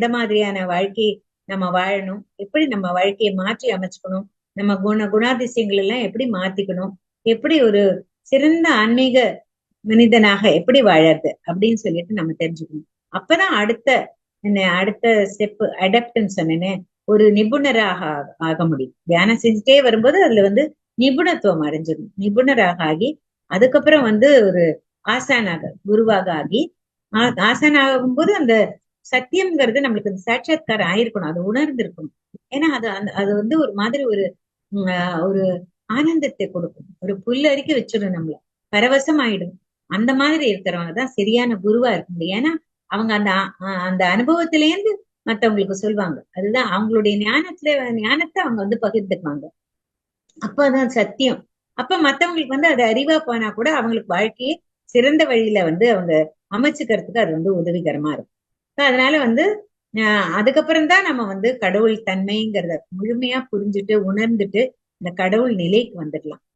எந்த மாதிரியான வாழ்க்கை நம்ம வாழணும்? எப்படி நம்ம வாழ்க்கையை மாற்றி அமைச்சுக்கணும்? நம்ம குண குணாதிசயங்கள் எல்லாம் எப்படி மாத்திக்கணும்? எப்படி ஒரு சிறந்த ஆன்மீக மனிதனாக எப்படி வாழறது? அப்படின்னு சொல்லிட்டு நம்ம தெரிஞ்சுக்கணும். அப்பதான் அடுத்த என்ன அடுத்த ஸ்டெப் அடாப்டன்ஸ் சொன்னேனே ஒரு நிபுணராக ஆக முடியும். தியானம் செஞ்சுட்டே வரும்போது அதுல வந்து நிபுணத்துவம் அடைஞ்சிடும். நிபுணராக ஆகி அதுக்கப்புறம் வந்து ஒரு ஆசானாக குருவாக ஆகி ஆசான் ஆகும்போது அந்த சத்தியம்ங்கிறது நம்மளுக்கு சாட்சாத்காரம் ஆயிருக்கணும். அது உணர்ந்திருக்கணும். ஏன்னா அது அந்த அது வந்து ஒரு மாதிரி ஒரு ஒரு ஆனந்தத்தை கொடுக்கும். ஒரு புல்லரிக்க வச்சிடும் நம்மள. பரவசம் ஆயிடும் அந்த மாதிரி இருக்கிறவங்க தான் சரியான குருவா இருக்க முடியும். ஏன்னா அவங்க அந்த அந்த அனுபவத்திலேருந்து மத்தவங்களுக்கு சொல்லுவாங்க அதுதான் அவங்களுடைய ஞானத்துல ஞானத்தை அவங்க வந்து பகிர்ந்துக்குவாங்க. அப்பதான் சத்தியம். அப்ப மத்தவங்களுக்கு வந்து அது அறிவா போனா கூட அவங்களுக்கு வாழ்க்கையை சிறந்த வழியில வந்து அவங்க அமைச்சுக்கிறதுக்கு அது வந்து உதவிகரமா இருக்கும். அதனால வந்து அதுக்கப்புறம் தான் நம்ம வந்து கடவுள் தன்மைங்கிறத முழுமையா புரிஞ்சுட்டு உணர்ந்துட்டு இந்த கடவுள் நிலைக்கு வந்துடலாம்.